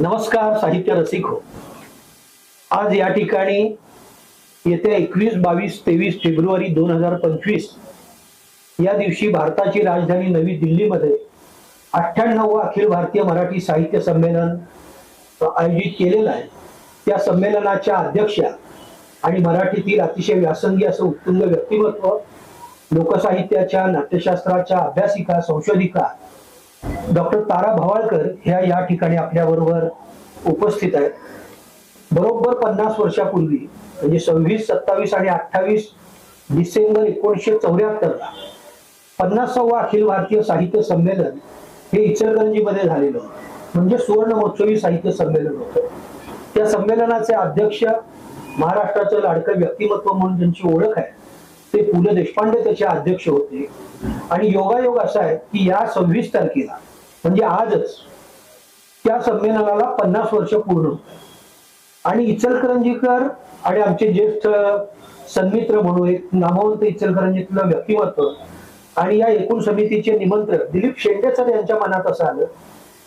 नमस्कार साहित्य रसिक. हो आज या ठिकाणी येत्या एकवीस बावीस तेवीस फेब्रुवारी दोन हजार पंचवीस या दिवशी भारताची राजधानी नवी दिल्लीमध्ये अठ्ठ्याण्णव अखिल भारतीय मराठी साहित्य संमेलन आयोजित केलेलं आहे. त्या संमेलनाच्या अध्यक्षा आणि मराठीतील अतिशय व्यासंगी असं उत्तुंग व्यक्तिमत्व लोकसाहित्याच्या नाट्यशास्त्राच्या अभ्यासिका संशोधिका डॉक्टर तारा भवाळकर ह्या या ठिकाणी आपल्या बरोबर उपस्थित आहेत. बरोबर पन्नास वर्षापूर्वी म्हणजे सव्वीस सत्तावीस आणि अठ्ठावीस डिसेंबर एकोणीसशे चौऱ्याहत्तरला पन्नासावं अखिल भारतीय साहित्य संमेलन हे इचलकरंजीमध्ये झालेलं होतं. म्हणजे सुवर्ण महोत्सवी साहित्य संमेलन होतं. त्या संमेलनाचे अध्यक्ष महाराष्ट्राचं लाडकं व्यक्तिमत्व म्हणून ज्यांची ओळख आहे ते पु ल देशपांडे त्याचे अध्यक्ष होते. आणि योगायोग असा आहे की या सव्वीस तारखेला म्हणजे आजच त्या संमेलनाला पन्नास वर्ष पूर्ण होत आणि इचलकरंजीकर आणि आमचे ज्येष्ठ सन्मित्र म्हणून एक नामवंत इचलकरंजीतलं व्यक्तिमत्व आणि या एकूण समितीचे निमंत्रण दिलीप शेंडे सर यांच्या मनात असं आलं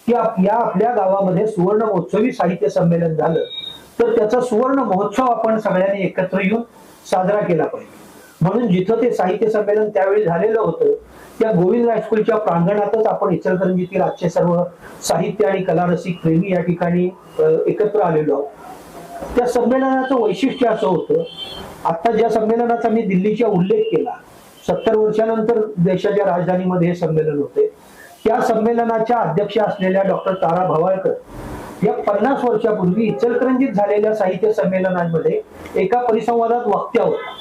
की या आपल्या गावामध्ये सुवर्ण महोत्सवी साहित्य संमेलन झालं तर त्याचा सुवर्ण महोत्सव आपण सगळ्यांनी एकत्र येऊन साजरा केला पाहिजे. म्हणून जिथं ते साहित्य संमेलन त्यावेळी झालेलं होतं त्या गोविंद हायस्कूलच्या प्रांगणातच आपण इचलकरंजीतील आजचे सर्व साहित्य आणि कलारसिक प्रेमी या ठिकाणी एकत्र आलेलो आहोत. त्या संमेलनाचं वैशिष्ट्य असं होतं आता ज्या संमेलनाचा मी दिल्लीचा उल्लेख केला सत्तर वर्षानंतर देशाच्या राजधानीमध्ये हे संमेलन होते त्या संमेलनाच्या अध्यक्ष असलेल्या डॉक्टर तारा भवाळकर या पन्नास वर्षापूर्वी इचलकरंजीत झालेल्या साहित्य संमेलनांमध्ये एका परिसंवादात वक्त्या होत्या.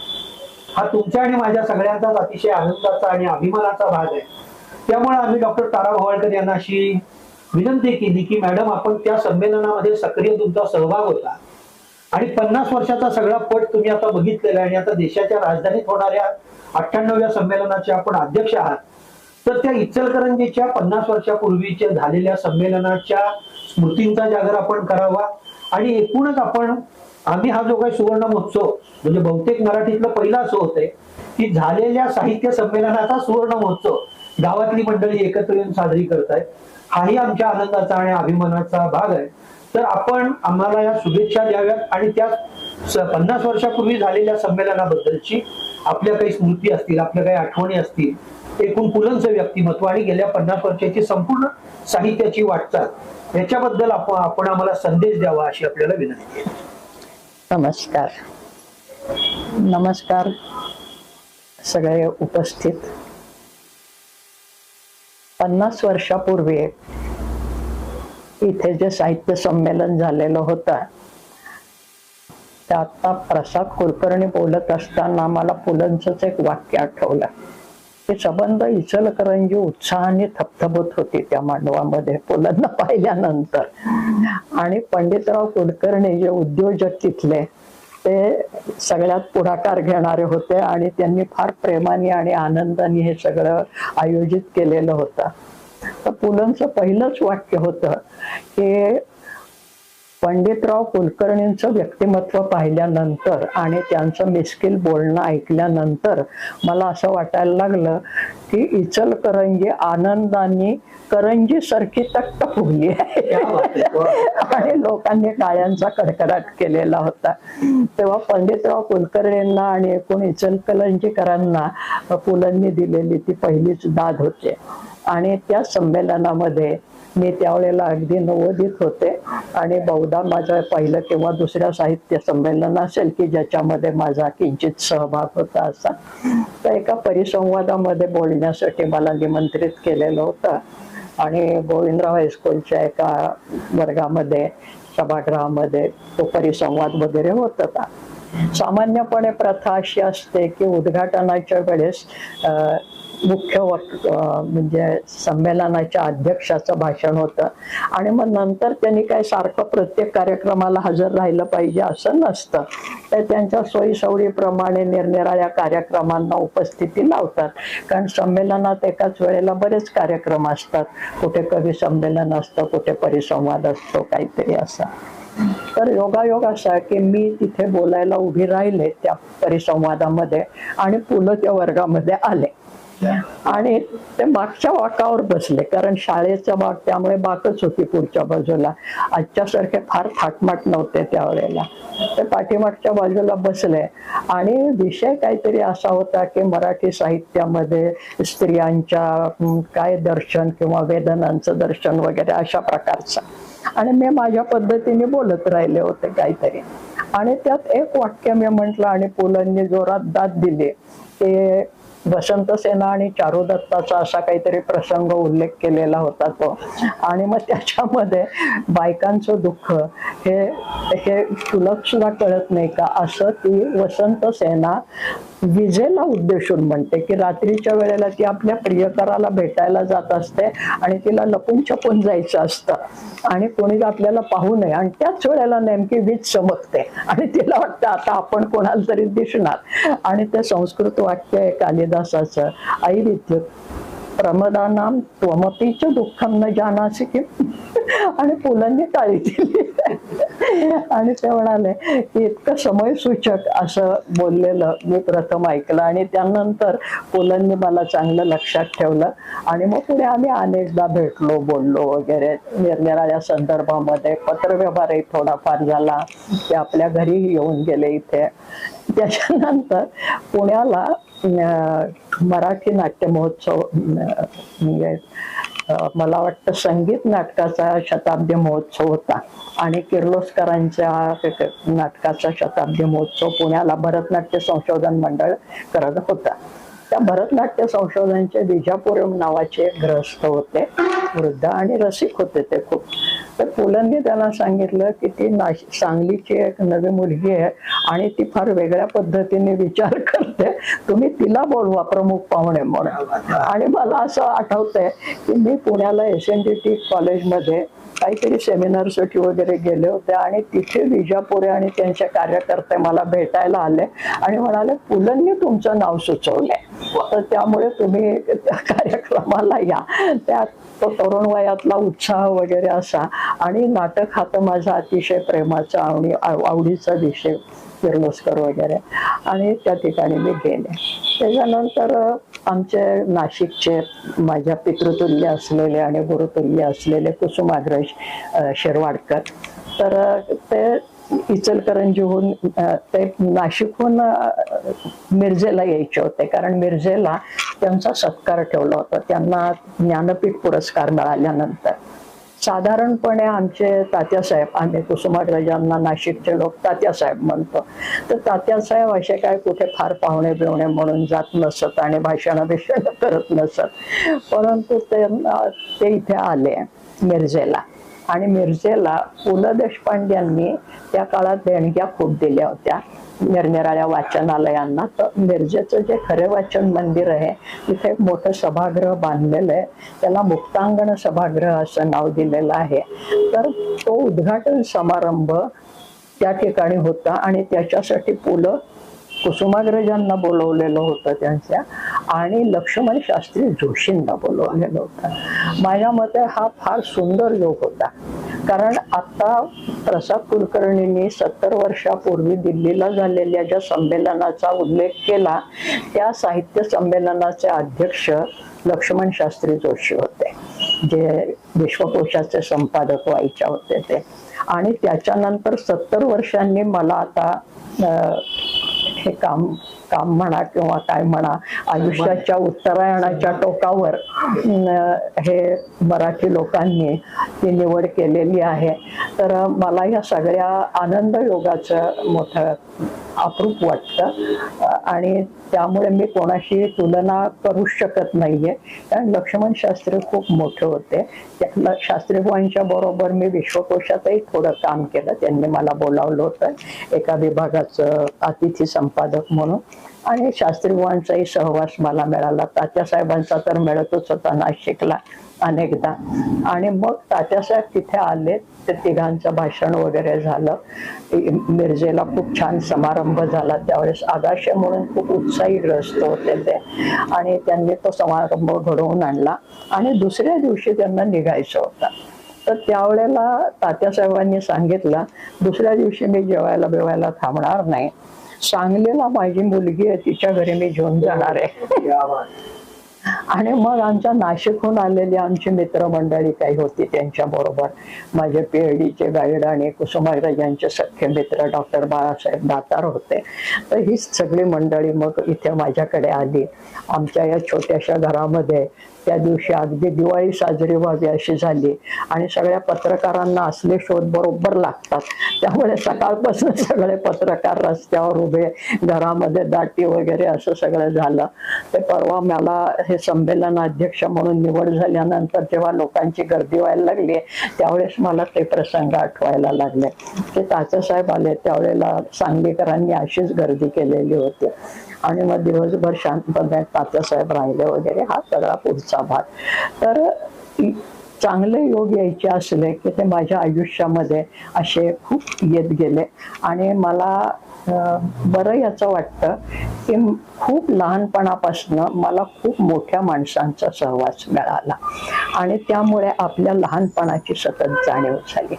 हा तुमच्या आणि माझ्या सगळ्यांचाच अतिशय आनंदाचा आणि अभिमानाचा भाग आहे. त्यामुळे आम्ही डॉक्टर तारा भवाळकर यांना अशी विनंती केली की मॅडम आपण त्या संमेलनामध्ये सक्रिय तुमचा सहभाग होता आणि पन्नास वर्षाचा सगळा पट तुम्ही आता बघितलेला आहे आणि आता देशाच्या राजधानीत होणाऱ्या अठ्ठ्याण्णव्या संमेलनाचे आपण अध्यक्ष आहात. तर त्या इचलकरंजीच्या पन्नास वर्षापूर्वीच्या झालेल्या संमेलनाच्या स्मृतींचा जागर आपण करावा आणि एकूणच आपण आम्ही हा जो काही सुवर्ण महोत्सव म्हणजे बहुतेक मराठीतलं पहिला असं होतंय की झालेल्या साहित्य संमेलनाचा सुवर्ण महोत्सव गावातली मंडळी एकत्र येऊन साजरी करतायत. हाही आमच्या आनंदाचा आणि अभिमानाचा भाग आहे. तर आपण आम्हाला या शुभेच्छा द्याव्यात आणि त्या पन्नास वर्षापूर्वी झालेल्या संमेलनाबद्दलची आपल्या काही स्मृती असतील आपल्या काही आठवणी असतील एकूण पुलंचं व्यक्तिमत्व आणि गेल्या पन्नास वर्षाची संपूर्ण साहित्याची वाटचाल याच्याबद्दल आपण आपण आम्हाला संदेश द्यावा अशी आपल्याला विनंती आहे. नमस्कार. नमस्कार सगळे उपस्थित. पन्नास वर्षापूर्वी इथे जे साहित्य संमेलन झालेलं होतं त्या आता प्रसाद कुलकर्णी बोलत असताना मला पुलंचंच एक वाक्य आठवलं. हे संबंध इचलकरंजी उत्साहाने थपथपत होती त्या मांडवामध्ये पुलांना पाहिल्यानंतर. आणि पंडितराव कुलकर्णी जे उद्योजक तिथले ते सगळ्यात पुढाकार घेणारे होते आणि त्यांनी फार प्रेमाने आणि आनंदाने हे सगळं आयोजित केलेलं होतं. तर पुलंचं पहिलंच वाक्य होतं की पंडितराव कुलकर्णींचं व्यक्तिमत्व पाहिल्यानंतर आणि त्यांचं मिस्किल बोलणं ऐकल्यानंतर मला असं वाटायला लागलं की इचलकरंजी आनंदाने करंजी सारखी तट्ट फुगली आहे. आणि लोकांनी टाळ्यांचा कडकडाट केलेला होता. तेव्हा पंडितराव कुलकर्णींना आणि एकूण इचलकरंजीकरांना पुलंनी दिलेली ती पहिलीच दाद होते. आणि त्या संमेलनामध्ये मी त्यावेळेला अगदी नवोदित होते. आणि बहुधा माझं पहिलं किंवा दुसऱ्या साहित्य संमेलन असेल की ज्याच्यामध्ये माझा किंचित सहभाग होता असा. तर एका परिसंवादामध्ये बोलण्यासाठी मला निमंत्रित केलेलं होतं. आणि गोविंदराव हायस्कूलच्या एका वर्गामध्ये सभागृहामध्ये तो परिसंवाद वगैरे होत होता. सामान्यपणे प्रथा अशी असते की उद्घाटनाच्या वेळेस मुख्य वक म्हणजे संमेलनाच्या अध्यक्षाचं भाषण होतं. आणि मग नंतर त्यांनी काय सारखं प्रत्येक कार्यक्रमाला हजर राहिलं पाहिजे असं नसतं. तर त्यांच्या सोयीसवडीप्रमाणे निरनिराळ्या कार्यक्रमांना उपस्थिती लावतात. कारण संमेलनात एकाच वेळेला बरेच कार्यक्रम असतात. कुठे कवी संमेलन असतं कुठे परिसंवाद असतो काहीतरी असा. तर योगायोग असा की मी तिथे बोलायला उभी राहिले त्या परिसंवादामध्ये आणि पुलं त्या वर्गामध्ये आले. आणि ते मागच्या वाकावर बसले कारण शाळेचा बाग त्यामुळे बाकच होती पुढच्या बाजूला. आजच्यासारखे फार थाटमाट नव्हते त्यावेळेला ते पाठीमागच्या बाजूला बसले. आणि विषय काहीतरी असा होता की मराठी साहित्यामध्ये स्त्रियांच्या काय दर्शन किंवा वेदनांचं दर्शन वगैरे अशा प्रकारचा. आणि मी माझ्या पद्धतीने बोलत राहिले होते काहीतरी. आणि त्यात एक वाक्य मी म्हंटल आणि पुलांनी जोरात दाद दिली ते वसंत सेना आणि चारुदत्ताचा असा काहीतरी प्रसंग उल्लेख केलेला होता तो. आणि मग त्याच्यामध्ये बायकांचं दुःख हे हे तुला सुद्धा कळत नाही का? असं ती वसंत सेना विजेला उद्देशून म्हणते की रात्रीच्या वेळेला ती आपल्या प्रियकराला भेटायला जात असते आणि तिला लपून छपून जायचं असतं. आणि कोणी आपल्याला पाहू नये. आणि त्याच वेळेला नेमकी वीज चमकते. आणि तिला वाटतं आता आपण कोणाला तरी दिसणार. आणि ते संस्कृत वाक्य एक कालिदासाचं आई विद्युत प्रमदानाम त्वमपीच दुःखम न जानासी की आणि पुलांनी टाळी दिली. आणि ते म्हणाले की इतकं समयसूचक असं बोललेलं मी प्रथम ऐकलं आणि त्यानंतर पुलांनी मला चांगलं लक्षात ठेवलं. आणि मग पुढे आम्ही अनेकदा भेटलो बोललो वगैरे. निरनिराळ्या संदर्भामध्ये पत्रव्यवहारही थोडाफार झाला. ते आपल्या घरीही येऊन गेले इथे. त्याच्यानंतर पुण्याला मराठी नाट्य महोत्सव म्हणजे मला वाटतं संगीत नाटकाचा शताब्दी महोत्सव होता. आणि किर्लोस्करांच्या नाटकाचा शताब्दी महोत्सव पुण्याला भरतनाट्य संशोधन मंडळ करत होता. त्या भरतनाट्य संशोधनचे विजापुरम नावाचे ग्रस्त होते. वृद्ध आणि रसिक होते ते खूप. तर पुलंनी त्यांना सांगितलं की ती नाश सांगलीची एक नवी मुलगी आहे आणि ती फार वेगळ्या पद्धतीने विचार करते. तुम्ही तिला बोलवा प्रमुख पाहुणे म्हणून. आणि मला असं आठवतंय की मी पुण्याला एस एन डी टी कॉलेजमध्ये काहीतरी सेमिनारसाठी वगैरे गेले होते आणि तिथे विजापुरे आणि त्यांचे कार्यकर्ते मला भेटायला आले आणि म्हणाले पुलंनी तुमचं नाव सुचवलंय. त्यामुळे तुम्ही त्या कार्यक्रमाला या. त्या तो तरुण वयातला उत्साह वगैरे असा. आणि नाटक हा तर माझा अतिशय प्रेमाचा आणि आव- आवडीचा विषय किर्लोस्कर वगैरे. आणि त्या ठिकाणी मी गेले. त्याच्यानंतर आमचे नाशिकचे माझ्या पितृतुल्य असलेले आणि गुरुतुल्य असलेले कुसुमाग्रज शिरवाडकर. तर ते इचलकरंजीहून ते नाशिकहून अ, मिरजेला यायचे होते. कारण मिरजेला त्यांचा सत्कार ठेवला होता. त्यांना ज्ञानपीठ पुरस्कार मिळाल्यानंतर. साधारणपणे आमचे तात्यासाहेब आम्ही कुसुमाग्रजांना नाशिकचे लोक तात्यासाहेब म्हणतो. तर तात्यासाहेब असे काय कुठे फार पाहुणे बिवणे म्हणून जात नसत आणि भाषण बिषण करत नसत. परंतु ते ते इथे आले मिरजेला. आणि मिरजेला पु ल देशपांड्यांनी त्या काळात देणग्या खूप दिल्या होत्या. निरनिराळ्या वाचनालयांना. तर मिरजेचं जे खरे वाचन मंदिर आहे तिथे एक मोठं सभागृह बांधलेलं आहे. त्याला मुक्तांगण सभागृह असं नाव दिलेलं आहे. तर तो उद्घाटन समारंभ त्या ठिकाणी होता आणि त्याच्यासाठी पुलं कुसुमाग्रजांना बोलवलेलं होतं त्यांच्या आणि लक्ष्मण शास्त्री जोशींना बोलवलेलं होतं. माझ्या मते हा फार सुंदर योग होता. कारण आता प्रसाद कुलकर्णींनी सत्तर वर्षापूर्वी दिल्लीला झालेल्या ज्या संमेलनाचा उल्लेख केला त्या साहित्य संमेलनाचे अध्यक्ष लक्ष्मण शास्त्री जोशी होते. जे विश्वकोशाचे संपादक व्हायच्या होते ते. आणि त्याच्यानंतर सत्तर वर्षांनी मला आता अं, हे काम काम म्हणा किंवा काय म्हणा आयुष्याच्या उत्तरायणाच्या टोकावर हे मराठी लोकांनी ती निवड केलेली आहे. तर मला या सगळ्या आनंद योगाचं मोठं अप्रूप वाटतं. आणि त्यामुळे मी कोणाशी तुलना करू शकत नाहीये. कारण लक्ष्मण शास्त्री खूप मोठे होते. त्या शास्त्रीबाईंच्या बरोबर मी विश्वकोशातही थोडं काम केलं. त्यांनी मला बोलावलं होतं. एका विभागाचं अतिथी संपादक म्हणून. आणि शास्त्रीबाईंचाही सहवास मला मिळाला. तात्यासाहेबांचा तर मिळतच होता नाशिकला. अनेकदा. आणि मग तात्यासाहेब तिथे आले ते तिघांचं भाषण वगैरे झालं. मिरजेला खूप छान समारंभ झाला त्यावेळेस. आगाशे म्हणून खूप उत्साही ग्रस्त होते ते. आणि त्यांनी तो समारंभ घडवून आणला. आणि दुसऱ्या दिवशी त्यांना निघायचं होतं. तर त्यावेळेला तात्यासाहेबांनी सांगितलं दुसऱ्या दिवशी मी जेवायला बिवायला थांबणार नाही. सांगलीला माझी मुलगी आहे तिच्या घरी मी घेऊन जाणार आहे. आणि मग आमच्या नाशिकहून आलेली आमची मित्रमंडळी काही होती त्यांच्या बरोबर. माझे पीएचडीचे गाईड आणि कुसुमाग्रज यांचे सख्खे मित्र डॉक्टर बाळासाहेब दातार होते. तर हीच सगळी मंडळी मग इथे माझ्याकडे आली. आमच्या या छोट्याशा घरामध्ये त्या दिवशी अगदी दिवाळी साजरी व्हावी अशी झाली. आणि सगळ्या पत्रकारांना असले शोध बरोबर लागतात. त्यामुळे सकाळपासून सगळे पत्रकार रस्त्यावर उभे घरामध्ये दाटी वगैरे असं सगळं झालं. ते परवा मला हे संमेलन अध्यक्ष म्हणून निवड झाल्यानंतर जेव्हा लोकांची गर्दी व्हायला लागली त्यावेळेस मला ते प्रसंग आठवायला लागले. ते तात्यासाहेब आले त्यावेळेला सांगलीकरांनी अशीच गर्दी केलेली होती. आणि मग दिवसभर शांतपणे तात्यासाहेब राहिले वगैरे हा सगळा पुढचा भाग. तर चांगले योग यायचे असले की ते माझ्या आयुष्यामध्ये असे खूप येत गेले. आणि मला बरं याचं वाटतं की खूप लहानपणापासून मला खूप मोठ्या माणसांचा सहवास मिळाला. आणि त्यामुळे आपल्या लहानपणाची सतत जाणीव झाली.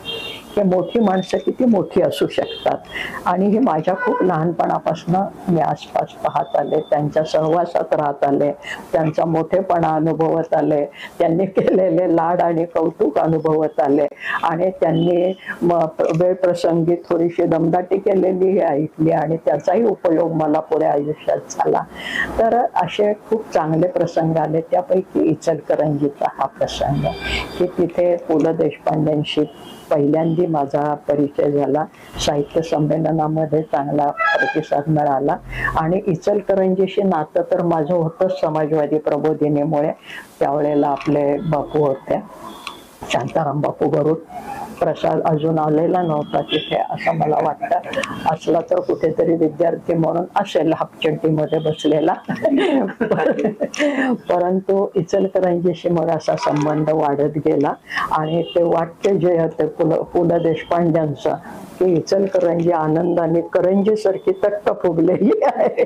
हे मोठी माणसं किती मोठी असू शकतात. आणि हे माझ्या खूप लहानपणापासून मी आसपास पाहत आले. त्यांच्या सहवासात राहत आले. त्यांचा मोठेपणा अनुभवत आले. त्यांनी केलेले लाड आणि कौतुक अनुभवत आले. आणि त्यांनी वेळ प्रसंगी थोडीशी दमदाटी केलेली हे ऐकली आणि त्याचाही उपयोग मला पुढे आयुष्यात झाला. तर असे खूप चांगले प्रसंग आले. त्यापैकी इचलकरंजीचा हा प्रसंग की तिथे पु ल देशपांड्यांशी पहिल्यांदा माझा परिचय झाला. साहित्य संमेलनामध्ये चांगला प्रतिसाद मिळाला. आणि इचलकरंजीशी नातं तर माझं होतंच समाजवादी प्रबोधिनीमुळे. त्यावेळेला आपले बापू होत्या शांताराम बापू गरुड प्रसाद अजून आलेला नव्हता तिथे असं मला वाटतं. असला तर कुठेतरी विद्यार्थी म्हणून असेल हापचंडीमध्ये बसलेला. परंतु इचलकरंजीशी मग असा संबंध वाढत गेला आणि ते वाट्य जे होते पु ल पु ल देशपांड्यांचं की इचलकरंजी आनंदाने करंजी सारखी तट्ट फुगलेली आहे.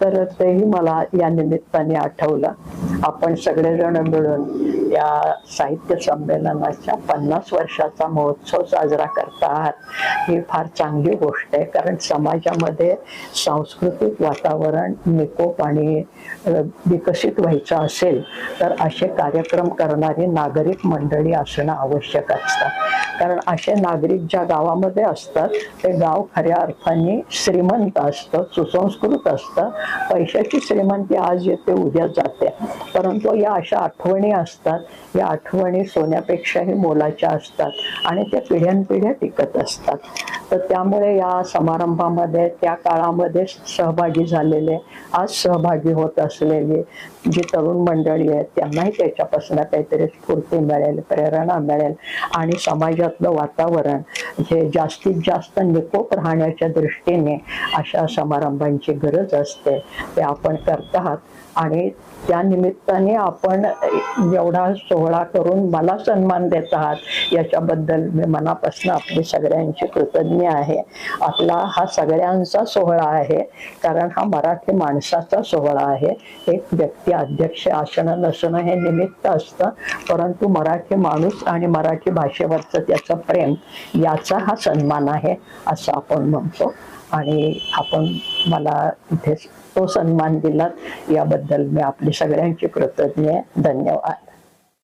तर तेही मला या निमित्ताने आठवलं. आपण सगळेजण मिळून या साहित्य संमेलनाच्या पन्नास वर्षाचा महोत्सव साजरा करता आहात. ही फार चांगली गोष्ट आहे कारण समाजामध्ये सांस्कृतिक वातावरण निकोप आणि विकसित व्हायचं असेल तर असे कार्यक्रम करणारी नागरिक मंडळी असणं आवश्यक असतं. कारण असे नागरिक ज्या गावामध्ये असतात ते गाव खऱ्या अर्थाने श्रीमंत असतं सुसंस्कृत असतं पैशाची श्रीमंती आज येते उद्या जाते. परंतु या अशा आठवणी असतात. या आठवणी सोन्यापेक्षाही मोलाच्या असतात. आणि त्या पिढ्यानपिढ्या टिकत असतात. तर त्यामुळे या समारंभामध्ये त्या काळामध्ये सहभागी झालेले आज सहभागी होत असलेली जी तरुण मंडळी आहेत त्यांनाही त्याच्यापासून काहीतरी स्फूर्ती मिळेल प्रेरणा मिळेल आणि समाजातलं वातावरण हे जास्तीत जास्त निकोप राहण्याच्या दृष्टीने अशा समारंभांची गरज असते. ते आपण करत आहात. आणि त्या निमित्ताने आपण एवढा सोहळा करून मला सन्मान देत आहात याच्याबद्दल मी मनापासून आपली सगळ्यांची कृतज्ञ आहे. आपला हा सगळ्यांचा सोहळा आहे कारण हा मराठी माणसाचा सोहळा आहे. एक व्यक्ती अध्यक्ष असणं नसणं हे निमित्त असतं परंतु मराठी माणूस आणि मराठी भाषेवरचं त्याचं प्रेम याचा हा सन्मान आहे असं आपण म्हणतो. आणि आपण मला इथे तो सन्मान दिलात. याबद्दल मी आपली सगळ्यांची कृतज्ञ आहे. धन्यवाद.